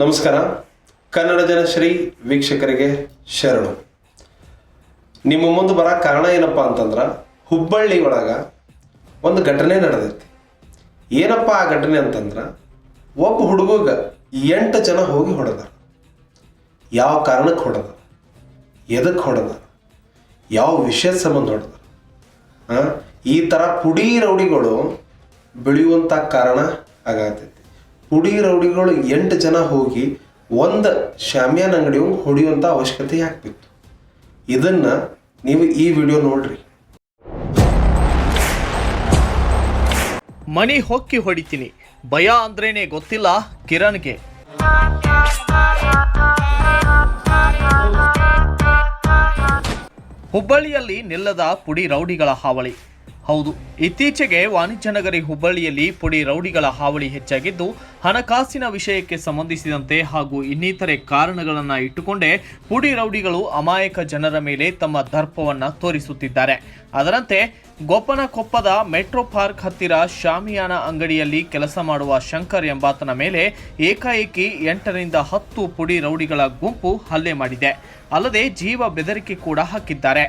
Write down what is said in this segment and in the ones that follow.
ನಮಸ್ಕಾರ. ಕನ್ನಡ ಜನಶ್ರೀ ವೀಕ್ಷಕರಿಗೆ ಶರಣು. ನಿಮ್ಮ ಮುಂದೆ ಬರ ಕಾರಣ ಏನಪ್ಪ ಅಂತಂದ್ರೆ, ಹುಬ್ಬಳ್ಳಿ ಒಳಗೆ ಒಂದು ಘಟನೆ ನಡೆದೈತಿ. ಏನಪ್ಪ ಆ ಘಟನೆ ಅಂತಂದ್ರೆ, ಒಬ್ಬ ಹುಡುಗಗ ಎಂಟು ಜನ ಹೋಗಿ ಹೊಡೆದಾರ ಯಾವ ಕಾರಣಕ್ಕೆ ಹೊಡೆದ? ಎದಕ್ಕೆ ಹೊಡೆದ? ಯಾವ ವಿಷಯದ ಸಂಬಂಧ ಹೊಡೆದ? ಈ ಥರ ಪುಡಿ ರೌಡಿಗಳು ಬೆಳೆಯುವಂಥ ಕಾರಣ ಆಗತೈತಿ. ಪುಡಿ ರೌಡಿಗಳು ಎಂಟು ಜನ ಹೋಗಿ ಒಂದು ಶಾಮಿಯಾನ ಅಂಗಡಿ ಹೊಡೆಯುವಂಥ ಅವಶ್ಯಕತೆ ಆಗ್ತಿತ್ತು. ಇದನ್ನ ನೀವು ಈ ವಿಡಿಯೋ ನೋಡ್ರಿ. ಮಣಿ ಹೊಕ್ಕಿ ಹೊಡಿತೀನಿ. ಭಯ ಅಂದ್ರೇನೆ ಗೊತ್ತಿಲ್ಲ ಕಿರಣ್ಗೆ. ಹುಬ್ಬಳ್ಳಿಯಲ್ಲಿ ನಿಲ್ಲದ ಪುಡಿ ರೌಡಿಗಳ ಹಾವಳಿ. ಹೌದು. ಇತ್ತೀಚೆಗೆ ವಾಣಿಜ್ಯ ನಗರಿ ಹುಬ್ಬಳ್ಳಿಯಲ್ಲಿ ಪುಡಿ ರೌಡಿಗಳ ಹಾವಳಿ ಹೆಚ್ಚಾಗಿದ್ದು, ಹಣಕಾಸಿನ ವಿಷಯಕ್ಕೆ ಸಂಬಂಧಿಸಿದಂತೆ ಹಾಗೂ ಇನ್ನಿತರೆ ಕಾರಣಗಳನ್ನು ಇಟ್ಟುಕೊಂಡೇ ಪುಡಿ ರೌಡಿಗಳು ಅಮಾಯಕ ಜನರ ಮೇಲೆ ತಮ್ಮ ದರ್ಪವನ್ನು ತೋರಿಸುತ್ತಿದ್ದಾರೆ. ಅದರಂತೆ, ಗೋಪನಕೊಪ್ಪದ ಮೆಟ್ರೋ ಪಾರ್ಕ್ ಹತ್ತಿರ ಶಾಮಿಯಾನ ಅಂಗಡಿಯಲ್ಲಿ ಕೆಲಸ ಮಾಡುವ ಶಂಕರ್ ಎಂಬಾತನ ಮೇಲೆ ಏಕಾಏಕಿ ಎಂಟರಿಂದ ಹತ್ತು ಪುಡಿ ರೌಡಿಗಳ ಗುಂಪು ಹಲ್ಲೆ ಮಾಡಿದೆ. ಅಲ್ಲದೆ ಜೀವ ಬೆದರಿಕೆ ಕೂಡ ಹಾಕಿದ್ದಾರೆ.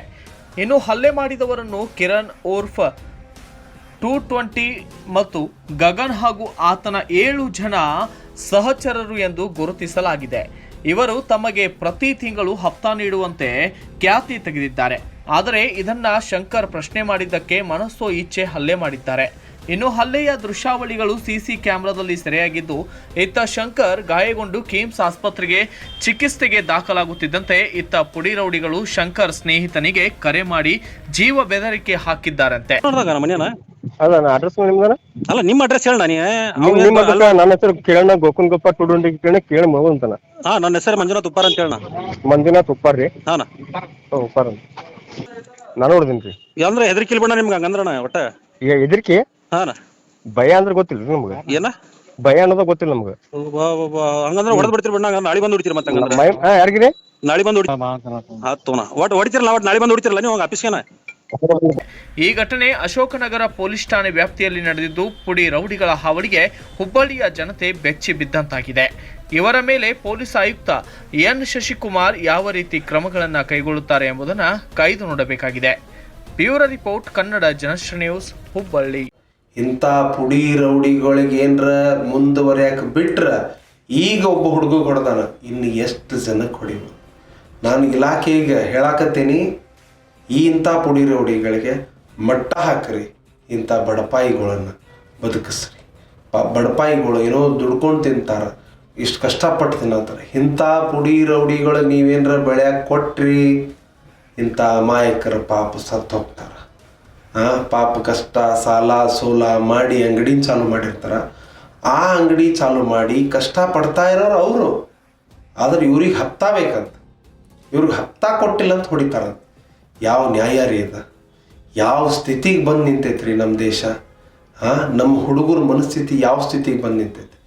ಇನ್ನು ಹಲ್ಲೆ ಮಾಡಿದವರನ್ನು ಕಿರಣ್ ಓರ್ಫ್ ಟೂ ಟ್ವೆಂಟಿ ಮತ್ತು ಗಗನ್ ಹಾಗೂ ಆತನ ಏಳು ಜನ ಸಹಚರರು ಎಂದು ಗುರುತಿಸಲಾಗಿದೆ. ಇವರು ತಮಗೆ ಪ್ರತಿ ತಿಂಗಳು ಹಪ್ತಾ ನೀಡುವಂತೆ ಖ್ಯಾತಿ ತೆಗೆದಿದ್ದಾರೆ. ಆದರೆ ಇದನ್ನ ಶಂಕರ್ ಪ್ರಶ್ನೆ ಮಾಡಿದ್ದಕ್ಕೆ ಮನಸ್ಸೋ ಇಚ್ಛೆ ಹಲ್ಲೆ ಮಾಡಿದ್ದಾರೆ. ಇನ್ನು ಹಲ್ಲೆಯ ದೃಶ್ಯಾವಳಿಗಳು ಸಿಸಿ ಕ್ಯಾಮೆರಾದಲ್ಲಿ ಸೆರೆಯಾಗಿದ್ದು ಇತ್ತ ಶಂಕರ್ ಗಾಯಗೊಂಡು ಕಿಮ್ಸ್ ಆಸ್ಪತ್ರೆಗೆ ಚಿಕಿತ್ಸೆಗೆ ದಾಖಲಾಗುತ್ತಿದ್ದಂತೆ ಇತ್ತ ಪುಡಿ ರೌಡಿಗಳು ಶಂಕರ್ ಸ್ನೇಹಿತನಿಗೆ ಕರೆ ಮಾಡಿ ಜೀವ ಬೆದರಿಕೆ ಹಾಕಿದ್ದಾರಂತೆ. ನೋಡ್ದಾಗ ನಮ್ಮ ಮನೇನ ಅದ ಅಡ್ರೆಸ್ ನಿಮ್ದಾನ ಅಲ್ಲ ನಿಮ್ಮ ಅಡ್ರೆಸ್ ಹೇಳ ನೀ ನಿಮ್ ನಿಮ್ಮ ಅದಕ್ಕ ನನ್ನ ಹೆಸರು ಕಿರಣ ಗೋಕುಲ್ ಗೋಪ ಟುಡುಂಡಿ ಕಿರಣ ಕೇಳ ಮಗು ಅಂತಾನ. ಹಾ ನನ್ನ ಹೆಸರು ಮಂಜುನಾಥ್ ಉಪ್ಪಾರ ಅಂತ ಹೇಳಣ ಮಂಜುನಾಥ್ ಉಪ್ಪಾರ್ ರೀ. ಹಾನ ಉಪ್ಪಾರ್ ಅಂತ. ನಾನು ನೋಡಿದೀನಿ ರೀ. ಅಂದ್ರೆ ಹೆದರಿಕಿಲ್ ಬಿಡ ನಿಮ್ಗೆ ಹಂಗಂದ್ರಣ ಒಟ್ಟ? ಈಗ ಎದ್ರಿಕಿ ಹಾನ? ಭಯ ಅಂದ್ರೆ ಗೊತ್ತಿಲ್ಲ ರೀ ನಮ್ಗೆ. ಏನ? ಭಯ ಅನ್ನೋದ ಗೊತ್ತಿಲ್ಲ ನಮ್ಗೆ. ಹಂಗಂದ್ರೆ ಹೊಡೆದ್ ಬಿಡ್ತೀರಿ ಬಿಡ ನಾಳೆ ಬಂದು ಹೊಡಿತೀರಿ ಮತ್ತೆ ಹಂಗಂದ್ರೆ. ಮೈ ಹಾ ಯಾರಿಗ್ರಿ ನಾಳೆ ಬಂದು ಹೊಡಿತೀರಿ ಒಟ್ಟು ಹೊಡಿತಿರಲ್ಲ ನಾಳೆ ಬಂದು ಹೊಡಿತೀರಲ್ಲ ನೀವು ಆಫೀಸ್ಗೆನ? ಈ ಘಟನೆ ಅಶೋಕನಗರ ಪೊಲೀಸ್ ಠಾಣೆ ವ್ಯಾಪ್ತಿಯಲ್ಲಿ ನಡೆದಿದ್ದು ಪುಡಿ ರೌಡಿಗಳ ಹಾವಳಿಗೆ ಹುಬ್ಬಳ್ಳಿಯ ಜನತೆ ಬೆಚ್ಚಿ ಬಿದ್ದಂತಾಗಿದೆ. ಇವರ ಮೇಲೆ ಪೊಲೀಸ್ ಆಯುಕ್ತ ಎನ್ ಶಶಿಕುಮಾರ್ ಯಾವ ರೀತಿ ಕ್ರಮಗಳನ್ನು ಕೈಗೊಳ್ಳುತ್ತಾರೆ ಎಂಬುದನ್ನು ಕಾಯ್ದು ನೋಡಬೇಕಾಗಿದೆ. Bureau report Kannada Janashree news Hubballi. ಇಂಥ ಪುಡಿ ರೌಡಿಗಳಿಗೆ ಏನರ ಮುಂದುವರಿಯಾಕೆ ಬಿಟ್ರೆ ಈಗ ಒಬ್ಬ ಹುಡುಗ ಹೊಡೆದಾನ ಇನ್ನು ಎಷ್ಟು ಜನಕ್ಕೆ ಹೊಡಿಬೋದು ನಾನು ಇಲಾಖೆಗೆ ಹೇಳಾಕತ್ತೀನಿ, ಈ ಇಂಥ ಪುಡಿ ರೌಡಿಗಳಿಗೆ ಮಟ್ಟ ಹಾಕ್ರಿ, ಇಂಥ ಬಡಪಾಯಿಗಳನ್ನು ಬದುಕಿಸ್ರಿ. ಪ ಬಡಪಾಯಿಗಳು ಏನೋ ದುಡ್ಕೊಂಡು ತಿಂತಾರೆ, ಇಷ್ಟು ಕಷ್ಟಪಟ್ಟು ತಿನ್ನತ್ತಾರೆ. ಇಂಥ ಪುಡಿ ರೌಡಿಗಳು ನೀವೇನರ ಬೆಳ್ಯಾಕೆ ಕೊಟ್ರಿ, ಇಂಥ ಅಮಾಯಕರ ಪಾಪ ಸತ್ತು ಹೋಗ್ತಾರ ಪಾಪ ಕಷ್ಟ, ಸಾಲ, ಸೋಲ ಮಾಡಿ ಅಂಗಡಿ ಚಾಲು ಮಾಡಿರ್ತಾರ. ಆ ಅಂಗಡಿ ಚಾಲು ಮಾಡಿ ಕಷ್ಟ ಪಡ್ತಾ ಇರೋರು ಅವರು. ಆದ್ರೆ ಇವ್ರಿಗೆ ಹತ್ತಾ ಬೇಕಂತ. ಇವ್ರಿಗೆ ಹತ್ತಾ ಕೊಟ್ಟಿಲ್ಲ ಅಂತ ಹೊಡಿತಾರಂತ ಯಾವ ನ್ಯಾಯ ರೀ ಅದ? ಯಾವ ಸ್ಥಿತಿಗೆ ಬಂದು ನಿಂತೈತ್ರಿ ನಮ್ಮ ದೇಶ? ಹಾಂ ನಮ್ಮ ಹುಡುಗರ ಮನಸ್ಥಿತಿ ಯಾವ ಸ್ಥಿತಿಗೆ ಬಂದು ನಿಂತೈತಿ?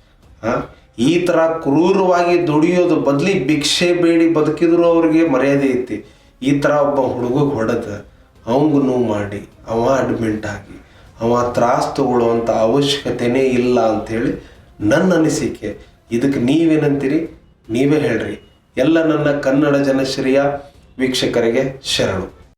ಹಾಂ, ಈ ಥರ ಕ್ರೂರವಾಗಿ ದುಡಿಯೋದು ಬದಲಿ ಭಿಕ್ಷೆ ಬೇಡಿ ಬದುಕಿದ್ರು ಅವ್ರಿಗೆ ಮರ್ಯಾದೆ ಐತಿ. ಈ ಥರ ಒಬ್ಬ ಹುಡುಗಗೆ ಹೊಡೆದ. ಅವಂಗೂ ಮಾಡಿ, ಅವ ಅಡ್ಮಿಂಟ್ ಆಗಿ, ಅವ ತ್ರಾಸ ತಗೊಳ್ಳುವಂಥ ಅವಶ್ಯಕತೆನೇ ಇಲ್ಲ ಅಂಥೇಳಿ ನನ್ನ ಅನಿಸಿಕೆ. ಇದಕ್ಕೆ ನೀವೇನಂತೀರಿ? ನೀವೇ ಹೇಳ್ರಿ. ಎಲ್ಲ ನನ್ನ ಕನ್ನಡ ಜನಶ್ರೀಯ ವೀಕ್ಷಕರಿಗೆ ಶರಣು.